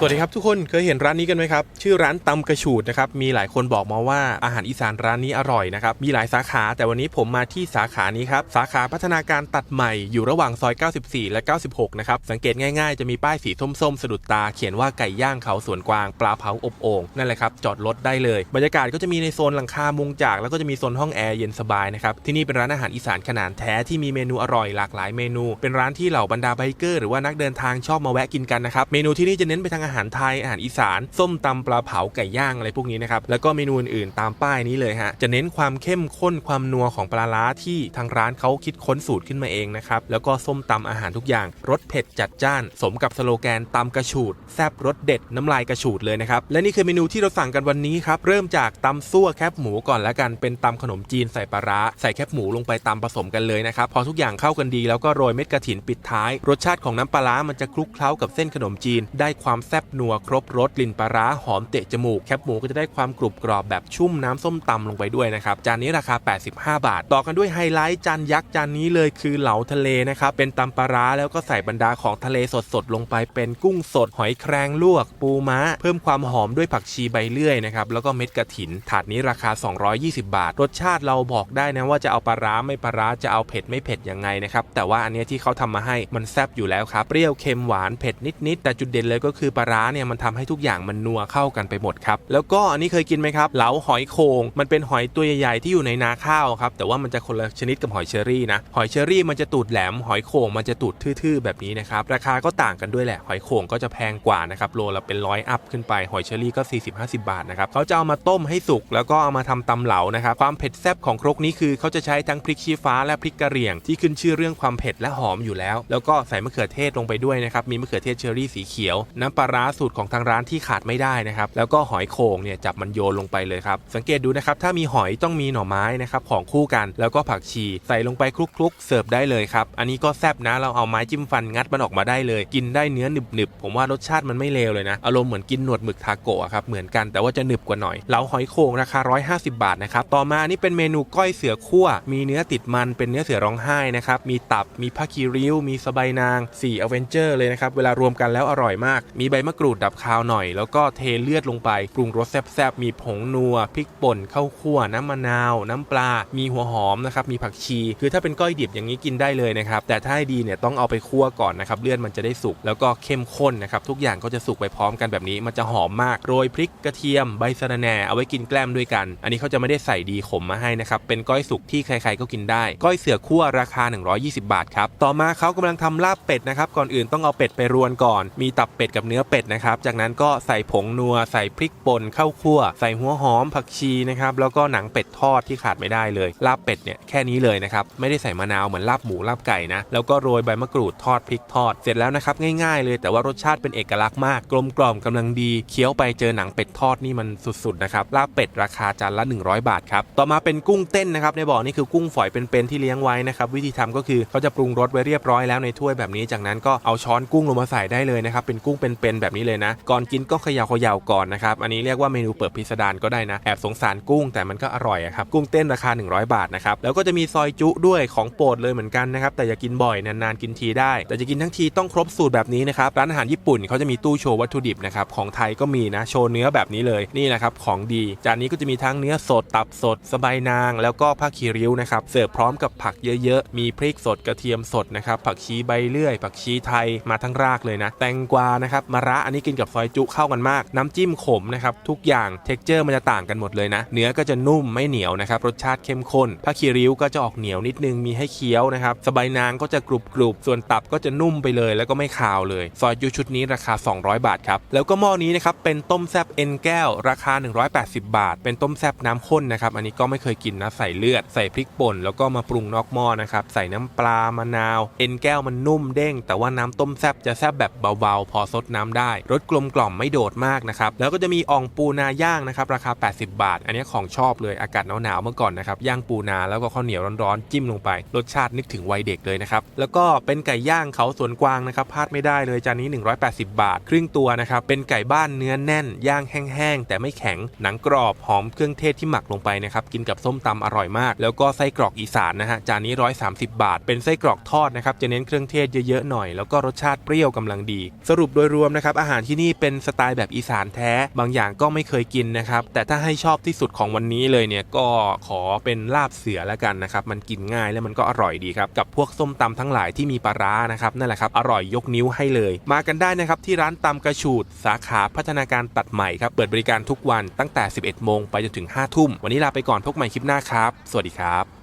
สวัสดีครับทุกคนเคยเห็นร้านนี้กันไหมครับ ชื่อร้านตำกระฉูดนะครับมีหลายคนบอกมาว่าอาหารอีสานร้านนี้อร่อยนะครับมีหลายสาขาแต่วันนี้ผมมาที่สาขานี้ครับสาขาพัฒนาการตัดใหม่อยู่ระหว่างซอย 94 และ 96 นะครับสังเกตง่ายๆ จะมีป้ายสีส้มๆ สะดุดตา เขียนว่าไก่ย่างเขาสวนกวางปลาเผาอบโอ่งนั่นแหละครับจอดรถได้เลยบรรยากาศก็จะมีในโซนหลังคามุงจาก แล้วก็จะมีโซนห้องแอร์เย็นสบายนะครับที่นี่เป็นร้านอาหารอีสานขนาดแท้ที่มีเมนูอร่อยหลากหลายเมนู เป็นร้านที่เหล่าบรรดาไบเกอร์หรือว่านักเดินทางชอบมาแวะกินกันนะครับเมนูที่นี่จะเน้นไปทางอาหารไทยอาหารอีสาน ส้มตำปลาเผาไก่ย่างอะไรพวกนี้นะครับแล้วก็เมนูอื่นๆตามป้ายนี้เลยฮะจะเน้นความเข้มข้นความนัวของปลาล้าที่ทางร้านเขาคิดค้นสูตรขึ้นมาเองนะครับแล้วก็ส้มตำอาหารทุกอย่างรสเผ็ดจัดจ้าน สมกับสโลแกนตำกระฉูดแซบรสเด็ดน้ำลายกระฉูดเลยนะครับและนี่คือเมนูที่เราสั่งกันวันนี้ครับเริ่มจากตำซั่วแคบหมูก่อนแล้วกันเป็นตำขนมจีนใส่ปลาร้าใส่แคบหมูลงไปตำผสมกันเลยนะครับพอทุกอย่างเข้ากันดีแล้วก็โรยเม็ดกระถินปิดท้าย รสชาติของน้ำปลาร้ามันจะคลุกเคล้ากับเส้นขนมจีนได้ความแซ่บนัวครบรสกลิ่นปลาร้าหอมเตะจมูก แคบหมูก็จะได้ความกรุบกรอบแบบชุ่มน้ำส้มตำลงไปด้วยนะครับ จานนี้ราคา 85 บาท ต่อกันด้วยไฮไลท์จานยักษ์จานนี้เลยคือเหลาทะเลนะครับ เป็นตำปลาร้าแล้วก็ใส่บรรดาของทะเลสดๆลงไปเป็นกุ้งสด หอยแครงลวก ปูม้า เพิ่มความหอมด้วยผักชีใบเลื่อยนะครับแล้วก็เม็ดกระถิน ถาดนี้ราคา 220 บาท รสชาติเราบอกได้นะว่าจะเอาปลาร้าไม่ปลาร้าจะเอาเผ็ดไม่เผ็ดยังไงนะครับแต่ว่าอันนี้ที่เขาทำมาให้มันแซ่บอยู่แล้วครับเปรี้ยวเค็มหวานเผ็ดนิดๆแต่จุดเด่นเลยก็คือปลาร้าเนี่ยมันทำให้ทุกอย่างมันนัวเข้ากันไปหมดครับ แล้วก็อันนี้เคยกินไหมครับเหลาหอยโขงมันเป็นหอยตัวใหญ่ๆที่อยู่ในนาข้าวครับแต่ว่ามันจะคนละชนิดกับหอยเชอรี่นะหอยเชอรี่มันจะตูดแหลมหอยโขงมันจะตูดทื่อๆ แบบนี้นะครับราคาก็ต่างกันด้วยแหละหอยโขงก็จะแพงกว่านะครับโลละเป็นร้อยอัพขึ้นไปหอยเชอรี่ก็ 40-50 บาทนะครับเขาจะเอามาต้มให้สุกแล้วก็เอามาทำตำเหลานะครับความเผ็ดแซ่บของครกนี้คือเขาจะใช้ทั้งพริกชี้ฟ้าและพริกกะเหรี่ยงที่ขึ้นชื่อเรื่องความเผ็ดและหอมอยู่แล้ว แล้วก็ใส่มะเขือเทศลงไปด้วยนะครับมีมะเขือเทศเชอรี่สีเขียวน้ำปลาร้าสูตรของทางร้านที่ขาดไม่ได้นะครับแล้วก็หอยโขงเนี่ยจับมันโยนลงไปเลยครับสังเกตดูนะครับถ้ามีหอยต้องมีหน่อไม้นะครับของคู่กันแล้วก็ผักชีใส่ลงไปคลุกๆ เสิร์ฟได้เลยครับอันนี้ก็แซ่บนะเราเอาไม้จิ้มฟันงัดมันออกมาได้เลย กินได้เนื้อหนึบๆผมว่ารสชาติมันไม่เลวเลยนะอารมณ์เหมือนกินหนวดหมึกทาโกะครับเหมือนกันแต่ว่าจะหนึบกว่าหน่อยเหลาหอยโขงราคา 150 บาทนะครับต่อมานี่เป็นเมนูก้อยเสือคั่ว มีเนื้อติดมันเป็นเนื้อเสือร้องไห้นะครับมีตับมีผ้าคีริ้ว มีสบายนาง4 a v e n g e r เลยนะครับเวลารวมกันแล้วอร่อยมาก มีใบมะกรูดดับคาวหน่อย แล้วก็เทเลือดลงไปปรุงรสแซ่บๆ มีผงนัวพริกป่นข้าวคั่วน้ำมะนาว น้ำปลา มีหัวหอมนะครับมีผักชี คือถ้าเป็นก้อยดิบอย่างนี้กินได้เลยนะครับแต่ถ้าให้ดีเนี่ยต้องเอาไปคั่วก่อนนะครับเลือดมันจะได้สุกแล้วก็เข้มข้นนะครับทุกอย่างก็จะสุกไปพร้อมกันแบบนี้มันจะหอมมากโรยพริกกระเทียมใบสะระแหน่เอาไว้กินแกล้มด้วยกัน อันนี้เขาจะไม่ได้ใส่ดีขมมาให้นะครับเป็นก้อยสุกที่ใครๆก็กินได้ ก้อยเสือคั่วราคา 120 บาทครับต่อมาเขากำลังทำลาบเป็ดนะครับก่อนอื่นต้องเอาเป็ดไปรวนก่อน มีตับเป็ดกับเนื้อเป็ดนะครับ จากนั้นก็ใส่ผงนัว ใส่พริกป่นข้าวคั่ว ใส่หัวหอมผักชีนะครับ แล้วก็หนังเป็ดทอดที่ขาดไม่ได้เลย ลาบเป็ดเนี่ยแค่นี้เลยนะครับ ไม่ได้ใส่มะนาวเหมือนลาบหมูลาบไก่นะ แล้วก็โรยใบมะกรูดทอดพริกทอด เสร็จแล้วนะครับง่ายๆเลย แต่ว่ารสชาติเป็นเอกลักษณ์มาก กลมกล่อมกำลังดี เคี้ยวไปเจอหนังเป็ดทอดนี่มันสุดๆนะครับ ลาบเป็ดราคาจานละ 100 บาทครับ ต่อมาเป็นกุ้งเต้นนะครับในบ่อนี่คือกุ้งฝอยเป็นๆที่เลี้ยงไว้นะครับวิธีทำก็คือเขาจะปรุงรสไว้เรียบร้อยแล้วในถ้วยแบบนี้ จากนั้นก็เอาช้อนกุ้งลงมาใส่ได้เลยนะครับเป็นกุ้งเป็นๆแบบนี้เลยนะ ก่อนกินก็เขย่าเขย่าก่อนนะครับ อันนี้เรียกว่าเมนูเปิดพิสดารก็ได้นะ แอบสงสารกุ้งแต่มันก็อร่อยอครับ กุ้งเต้นราคา 100 บาทนะครับ แล้วก็จะมีซอยจุด้วยของโปรดเลยเหมือนกันนะครับ แต่อย่ากินบ่อยนานๆกินทีได้ แต่จะกินทั้งทีต้องครบสูตรแบบนี้นะครับ ร้านอาหารญี่ปุ่นเขาจะมีตู้โชว์วัตถุดิบนะครับ ของไทยก็มีนะ โชว์เนื้อแบบนี้เลย นี่นะครับของดี จานนี้ก็จะมีทั้งเนื้อสด ตับสด สบายนาง แล้วก็ผ้าคีริ้วนะครับ เสิร์ฟพร้อมกับผักเยอะๆ มีพริกสดกระเทียมสดนะครับ ผักชีใบเลื่อย ผักชีไทยมาทั้งรากเลยนะ แตงกวานะครับมะระอันนี้กินกับซอยจุเข้ากันมาก น้ำจิ้มขมนะครับทุกอย่างเท็กเจอร์มันจะต่างกันหมดเลยนะเนื้อก็จะนุ่มไม่เหนียวนะครับรสชาติเข้มข้นผ้าคีริ้วก็จะออกเหนียวนิดนึงมีให้เคี้ยวนะครับสบายนางก็จะกรุบกรุบส่วนตับก็จะนุ่มไปเลย แล้วก็ไม่คาวเลยซอยจุชุดนี้ราคา 200 บาทครับแล้วก็หม้อนี้นะครับเป็นต้มแซบเอ็นแก้ว ราคา 180 บาท เป็นต้มแซบน้ำข้นนะครับอันนี้ก็ไม่เคยกินนะใส่เลือดใส่พริกป่นแล้วก็มาปรุงนอกหม้อนะครับใส่น้ำปลามะนาว เอ็นแก้วมันนุ่มเด้ง แต่ว่าน้ำต้มแซบจะแซบแบบเบาๆ พอซดน้ำได้รสกลมกล่อมไม่โดดมากนะครับแล้วก็จะมีอ่องปูนาย่างนะครับราคา 80 บาท อันนี้ของชอบเลยอากาศหนาวๆเมื่อก่อนนะครับย่างปูนาแล้วก็ข้าวเหนียวร้อนๆจิ้มลงไป รสชาตินึกถึงวัยเด็กเลยนะครับแล้วก็เป็นไก่ย่างเขาสวนกวางนะครับพลาดไม่ได้เลยจานนี้ 180 บาท ครึ่งตัวนะครับเป็นไก่บ้านเนื้อแน่น ย่างแห้งๆแต่ไม่แข็งหนังกรอบหอมเครื่องเทศที่หมักลงไปนะครับกินกับส้มตำอร่อยมาก แล้วก็ไส้กรอกอีสานนะฮะจานนี้ 130 บาท เป็นไส้กรอกทอดนะครับจะเน้นเครื่องเทศเยอะๆหน่อยแล้วก็รสชาติเปรี้ยวกำลังดี สรุปโดยรวมนะครับนะครับอาหารที่นี่เป็นสไตล์แบบอีสานแท้ บางอย่างก็ไม่เคยกินนะครับ แต่ถ้าให้ชอบที่สุดของวันนี้เลยเนี่ยก็ขอเป็นลาบเสือแล้วกันนะครับ มันกินง่ายและมันก็อร่อยดีครับกับพวกส้มตำทั้งหลายที่มีปลาร้านะครับนั่นแหละครับอร่อยยกนิ้วให้เลย มากันได้นะครับที่ร้านตำกระฉูดสาขาพัฒนาการตัดใหม่ครับเปิดบริการทุกวันตั้งแต่ 11 โมงไปจนถึง 5 ทุ่ม วันนี้ลาไปก่อนพบใหม่คลิปหน้าครับ สวัสดีครับ